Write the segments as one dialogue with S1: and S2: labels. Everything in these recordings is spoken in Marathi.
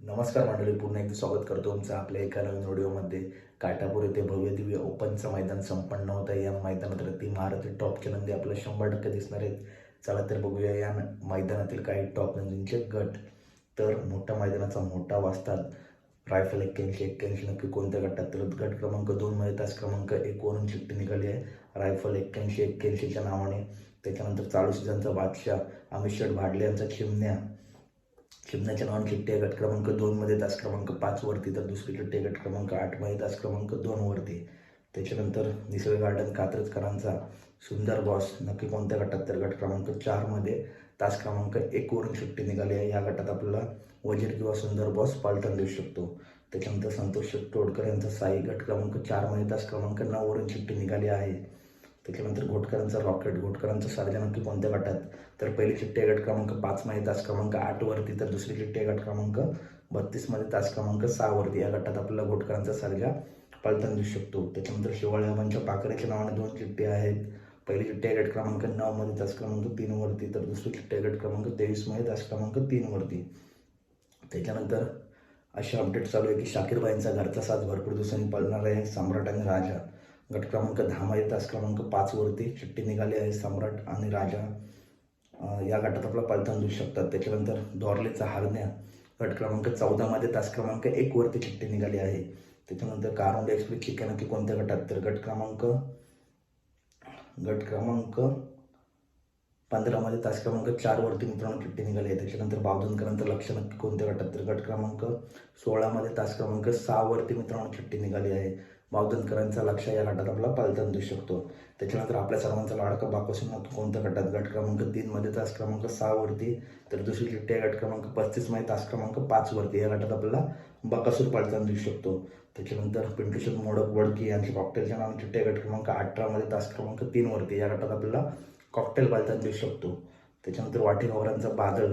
S1: नमस्कार मंडळी पुन्हा एकदा स्वागत करतो तुमचं आपल्या एका नवीन व्हिडिओमध्ये काटापूर येथे भव्य दिव्य ओपनचं मैदान संपन्न होतं आहे. या मैदानात रती महारथी टॉपचे नंदी आपल्याला शंभर टक्के दिसणार आहेत. चला तर बघूया या मैदानातील काही टॉप नंदींचे गट. तर मोठ्या मैदानाचा मोठा वाजतात रायफल एक्क्याऐंशी एक्क्याऐंशी नक्की कोणत्या गटात? तर गट क्रमांक दोनमध्ये तास क्रमांक एकवरून चिठ्ठी निघाली आहे. रायफल एक्क्याऐंशी एक्क्याऐंशीच्या नावाने. त्याच्यानंतर चालू सीझनचा बादशाह अमित शेठ भाडले यांचा चिमण्या चिमण्याच्या नावाने चिठ्ठी गट क्रमांक दोनमध्ये तास क्रमांक पाचवरती तर दुसरी चिठ्ठी गट क्रमांक आठमध्ये तास क्रमांक दोनवरती त्याच्यानंतर निसर्ग गार्डन कात्रजकरांचा सुंदर बॉस नक्की कोणत्या गटात? तर गट क्रमांक चारमध्ये तास क्रमांक एकवरून सुट्टी निघाली आहे. या गटात आपल्याला वजीर किंवा सुंदर बॉस पालटण देऊ शकतो. त्याच्यानंतर संतोष तोडकर यांचा साई गट क्रमांक चारमध्ये तास क्रमांक नऊवरून सुट्टी निघाली आहे. त्याच्यानंतर घोटकरांचा रॉकेट घोटकरांचा सर्जा नक्की कोणत्या गटात? तर पहिली चिठ्ठी गट क्रमांक पाचमध्ये तास क्रमांक आठवरती तर दुसरी चिठ्ठी गट क्रमांक बत्तीसमध्ये तास क्रमांक सहावरती या गटात आपल्याला घोटकरांचा सर्जा पलटण दिसू शकतो. त्याच्यानंतर शिवाळ्याबांच्या पाकऱ्याच्या नावाने दोन चिठ्ठी आहेत. पहिली चिठ्ठी गट क्रमांक नऊमध्ये तास क्रमांक तीनवरती तर दुसरी चिठ्ठी गट क्रमांक तेवीसमध्ये तास क्रमांक तीनवरती त्याच्यानंतर अशी अपडेट चालू आहे की शाकीरबाईंचा घरचा साथ भरपूर दिवसांनी पळणार आहे. सम्राट आणि राजा. गट क्रमांक दहामध्ये तास क्रमांक पाचवरती चिठ्ठी निघाली आहे सम्राट आणि राजा. या गटात आपला पलटण देऊ शकतात. त्याच्यानंतर दोरलेचा हारण्या गट क्रमांक चौदामध्ये तास क्रमांक एकवरती चिठ्ठी निघाली आहे. त्याच्यानंतर कारुंड एक्सप्रेस चिकन नक्की कोणत्या गटात? तर गट क्रमांक गट क्रमांक पंधरामध्ये तास क्रमांक चारवरती मित्रांनो चिठ्ठी निघाली आहे. त्याच्यानंतर बावधनकरांचं लक्ष नक्की कोणत्या गटात? तर गट क्रमांक सोळामध्ये तास क्रमांक सहावरती मित्रांनो चिठ्ठी निघाली आहे. मावदनकरांचा लक्ष या गटात आपला पालटण देऊ शकतो. त्याच्यानंतर आपल्या सर्वांचा लाडका बापासून कोणत्या गटात? गट क्रमांक तीनमध्ये तास क्रमांक सहावरती तर दुसरी चिठ्ठी आहे गट क्रमांक पस्तीसमध्ये तास क्रमांक पाचवरती या गटात आपल्याला बाकासूर पालटण देऊ शकतो. त्याच्यानंतर पिंटूशेट मोडक वडकी यांच्या कॉकटेलच्या नावाने चिठ्ठी गट क्रमांक अठरामध्ये तास क्रमांक तीनवरती या गटात आपल्याला कॉकटेल पालटण देऊ शकतो. त्याच्यानंतर वाटेगावरांचा बादल.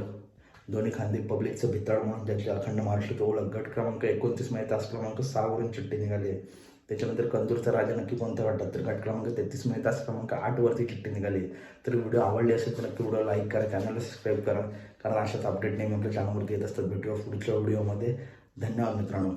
S1: दोन्ही खांदे पब्लिकचं भिताड म्हणून ज्याची अखंड महाराष्ट्रात ओळख. गट क्रमांक एकोणतीसमध्ये तास क्रमांक सहावरून चिठ्ठी निघाली आहे. त्याच्यानंतर कंदूरचा राजा नक्की कोणता वाटतात? तर गट क्रमांक तेहतीसमध्ये तास क्रमांक आठवरती चिठ्ठी निघाली. तर व्हिडिओ आवडली असेल तर नक्की व्हिडिओ लाईक करा चॅनलला सबस्क्राईब करा. कारण अशाच अपडेट नेहमी आपल्या चॅनलवरती येत असतात. भेटूया पुढच्या व्हिडिओमध्ये धन्यवाद मित्रांनो.